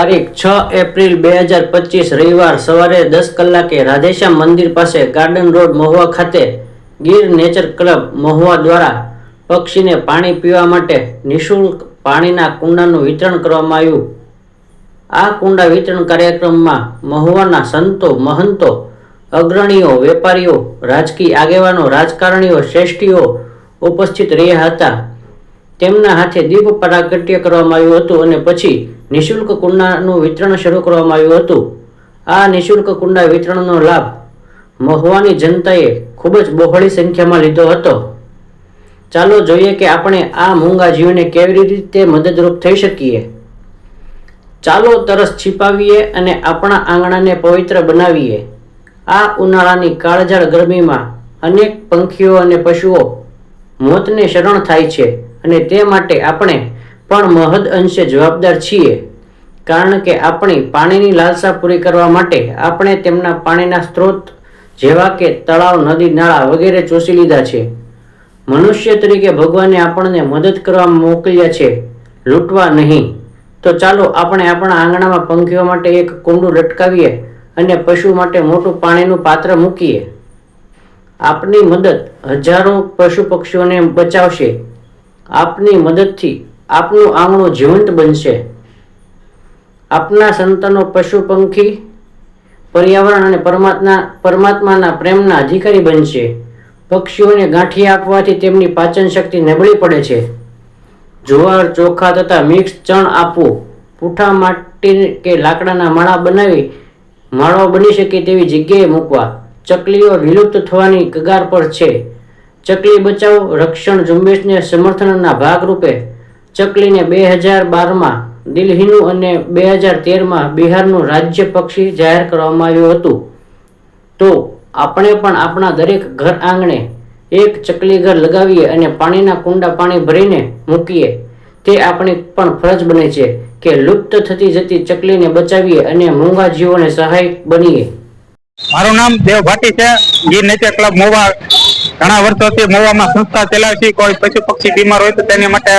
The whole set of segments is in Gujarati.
તારીખ છ એપ્રિલ બે હજાર પચીસ રવિવાર સવારે દસ કલાકે રાધેશ્યામ મંદિર પાસે ગાર્ડન રોડ મહુવા ખાતે ગીર નેચર ક્લબ મહુવા દ્વારા પક્ષીને પાણી પીવા માટે નિઃશુલ્ક પાણીના કુંડાનું વિતરણ કરવામાં આવ્યું. આ કુંડા વિતરણ કાર્યક્રમમાં મહુવાના સંતો, મહંતો, અગ્રણીઓ, વેપારીઓ, રાજકીય આગેવાનો, રાજકારણીઓ, શ્રેષ્ઠીઓ ઉપસ્થિત રહ્યા હતા. તેમના હાથે દીપ પ્રાગટ્ય કરવામાં આવ્યું હતું અને પછી નિઃશુલ્ક કુંડાનું વિતરણ શરૂ કરવામાં આવ્યું હતું. આ નિઃશુલ્ક કુંડા વિતરણનો લાભ મહુવાની જનતાએ ખૂબ જ બહોળી સંખ્યામાં લીધો હતો. ચાલો જોઈએ કે આપણે આ મૂંગા જીવને કેવી રીતે મદદરૂપ થઈ શકીએ. ચાલો તરસ છીપાવીએ અને આપણા આંગણાને પવિત્ર બનાવીએ. આ ઉનાળાની કાળઝાળ ગરમીમાં અનેક પંખીઓ અને પશુઓ મોતને શરણ થાય છે. અને તે માટે આપણે પણ મહદ અંશે જવાબદાર છીએ. કારણ કે આપણી પાણીની લાલસા પૂરી કરવા માટે આપણે તેમના પાણીના સ્ત્રોત જેવા કે તળાવ, નદી, નાળા વગેરે ચોસી લીધા છે. મનુષ્ય તરીકે ભગવાને આપણને મદદ કરવા મોકલ્યા છે. લૂંટવા નહીં. તો ચાલો આપણે આપણા આંગણામાં પંખીઓ માટે એક કુંડું લટકાવીએ અને પશુ માટે મોટું પાણીનું પાત્ર મૂકીએ. આપની મદદ હજારો પશુ પક્ષીઓને બચાવશે. આપની મદદથી આપનું આંગણું જીવંત બનશે. આપના સંતાનો પશુ પંખી પર્યાવરણ અને પરમાત્મા, પરમાત્માના પ્રેમના અધિકારી બનશે. પક્ષીઓને ગાંઠી આપવાથી તેમની પાચન શક્તિ નબળી પડે છે. જુવાર, ચોખા તથા મિક્સ ચણ આપવું, પૂઠા માટી કે લાકડાના માળા બનાવી, માળો બની શકે તેવી જગ્યાએ મૂકવા. ચકલીઓ વિલુપ્ત થવાની કગાર પર છે. ચકલી બચાવ રક્ષણ ઝુંબેશને સમર્થનના ભાગરૂપે ચકલીને બે હજાર બારમાં દિલ્હીનું અને બે હજાર તેરમાં બિહારનું રાજ્ય પક્ષી જાહેર કરવામાં આવ્યું હતું. તો આપણે પણ આપણા દરેક ઘર આંગણે એક ચકલી ઘર લગાવીએ અને પાણીના કુંડા પાણી ભરીને મૂકીએ. તે આપણી પણ ફરજ બને છે કે લુપ્ત થતી જતી ચકલીને બચાવીએ અને મૂંગા જીવોને સહાય બનીએ. મારું નામ દેવ ભાટી છે. ગીર નેચર ક્લબ મોવા ઘણા વર્ષોથી મોવામાં સંસ્થા ચલાવી કોઈ પશુ પક્ષી બીમાર હોય તો તેની માટે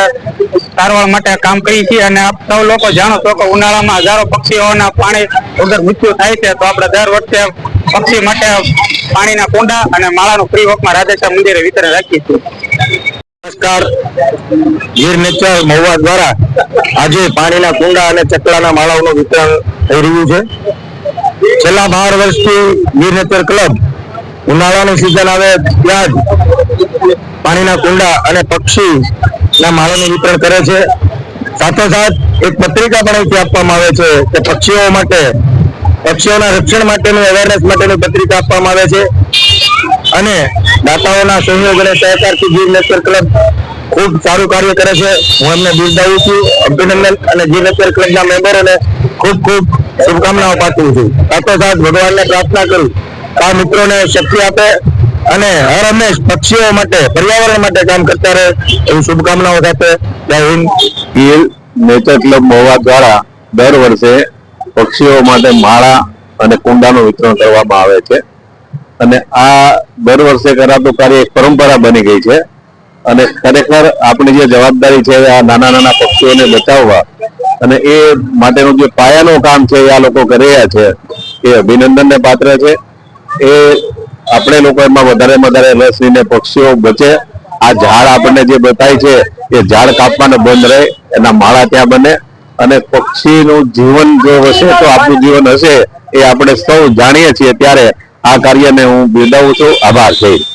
સારવાર માટે કામ કરી છીએ અને આપ સૌ લોકો જાણો છો કે ઉનાળામાં હજારો પક્ષીઓના પાણી વગર મૃત્યુ થાય છે. તો આપણે દર વર્ષે પક્ષી માટે પાણીના કુંડા અને માળાનું ફ્રી વોકમાં રાધેશ્યામ મંદિરે વિતરણ રાખીએ છીએ. નમસ્કાર. ગીર નેચર મહુવા દ્વારા આજે પાણીના કુંડા અને ચકલાના માળાઓનું વિતરણ થઈ રહ્યું છે. છેલ્લા બાર વર્ષથી ગીર નેચર ક્લબ ઉનાળાની સિઝન આવે ત્યાં જ પાણીના કુંડા અને પક્ષીના માળાનું વિતરણ કરે છે. સાથોસાથ એક પત્રિકા પણ અહીંથી આપવામાં આવે છે કે પક્ષીઓ માટે, પક્ષીઓના રક્ષણ માટેનું અવેરનેસ માટેની પત્રિકા આપવામાં આવે છે. અને દાતાઓના સહયોગ અને સહકારથી જીવ નેચર ક્લબ ખૂબ સારું કાર્ય કરે છે. હું એમને બિરદાવું છું, અભિનંદન અને જીવ નેચર ક્લબના મેમ્બરોને ખૂબ ખૂબ શુભકામનાઓ પાઠવું છું. સાથોસાથ ભગવાનને પ્રાર્થના કરું આ મિત્રોને શક્તિ આપે અને હર હંમેશ પક્ષીઓ માટે, પર્યાવરણ માટે કામ કરતા રહે એવી શુભકામનાઓ સાથે જય હિન્દ. ગીલ નેચર ક્લબ મહુવા દ્વારા દર વર્ષે પક્ષીઓ માટે માળા અને કુંડાનું વિતરણ કરવામાં આવે છે. અને આ દર વર્ષે કરાતું કાર્ય એક પરંપરા બની ગઈ છે. અને ખરેખર આપણી જે જવાબદારી છે આ નાના નાના પક્ષીઓને બચાવવા અને એ માટેનું જે પાયાનું કામ છે એ આ લોકો કરી રહ્યા છે. એ અભિનંદનને પાત્ર છે. એ આપણે લોકો એમાં વધારે વધારે રસ લઈને પક્ષીઓ બચે. આ ઝાડ આપણને જે બતાય છે, એ ઝાડ કાપવાનું બંધ રહે, એના માળા ત્યાં બને. અને પક્ષીનું જીવન જો હશે તો આપણું જીવન હશે, એ આપણે સૌ જાણીએ છીએ. ત્યારે આ કાર્યને હું બિરદાવું છું. આભાર. થઈ